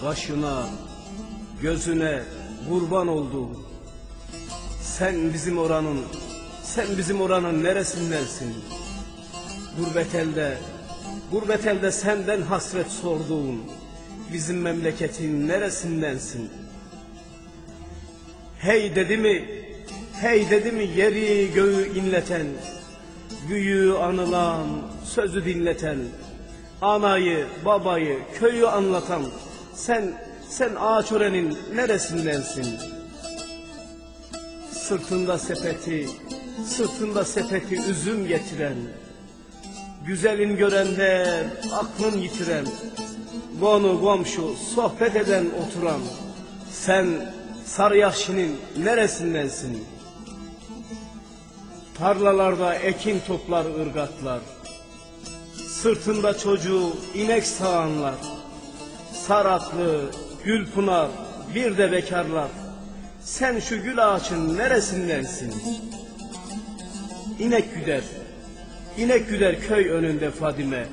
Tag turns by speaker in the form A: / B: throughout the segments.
A: Kaşına, gözüne kurban olduğum. Sen bizim oranın, sen bizim oranın neresindensin? Gurbet elde, gurbet elde senden hasret sorduğum. Bizim memleketin neresindensin? Hey dedi mi, hey dedi mi yeri göğü inleten, büyüğü anılan, sözü dinleten, anayı, babayı, köyü anlatan, sen, sen Ağaçören'in neresindensin? Sırtında sepeti, sırtında sepeti üzüm getiren, güzelin görenler, aklın yitiren, konu komşu, sohbet eden oturan, sen Sarıyaşı'nın neresindensin? Tarlalarda ekin toplar ırgatlar, sırtında çocuğu inek sağanlar, Saraklı, Gülpınar, bir de bekarlar, sen şu gül ağaçın neresindensin? İnek güder, inek güder köy önünde Fadime.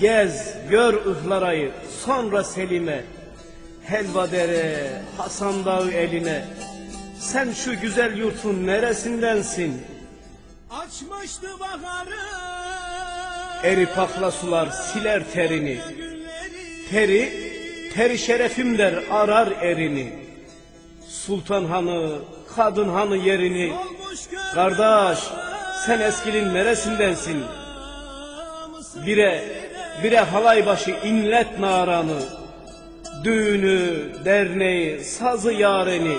A: Gez, gör ıhlarayı, sonra Selime. Helva dere, Hasan Dağı eline. Sen şu güzel yurtun neresindensin?
B: Açmıştı baharı
A: Eri pakla sular siler terini. Teri, teri şerefim der arar erini. Sultan hanı, kadın hanı yerini. Kardeş, sen eskinin neresindensin? Bire, bire halay başı inlet naranı. Düğünü, derneği, sazı yareni.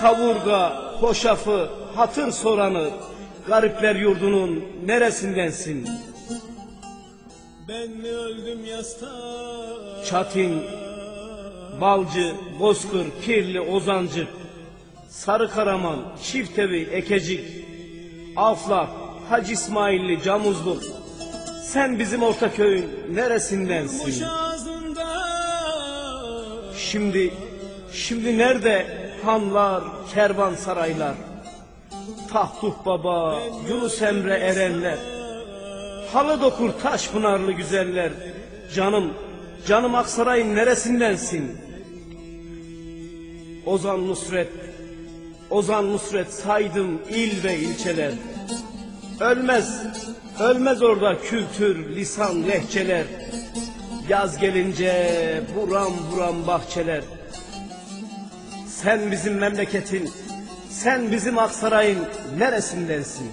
A: Kavurga, hoşafı, hatır soranı. Garipler yurdunun neresindensin?
B: Ben mi öldüm yasta
A: Çatin, Balcı, Bozkır, Kirli, Ozancık, Sarı Karaman, Çiftevi, Ekecik, Aflak, Hacı İsmailli, Camuzluk. Sen bizim Ortaköy'ün neresindensin?
B: ağzında
A: Şimdi, şimdi nerede hanlar, kervansaraylar? Tahtuh Baba, Yunus Emre Erenler. Halı dokur taş pınarlı güzeller. Canım, canım Aksaray'ın neresindensin? Ozan Nusret, Ozan Nusret saydım il ve ilçeler. Ölmez, ölmez orada kültür, lisan, lehçeler. Yaz gelince buram buram bahçeler. Sen bizim memleketin, sen bizim Aksaray'ın neresindensin?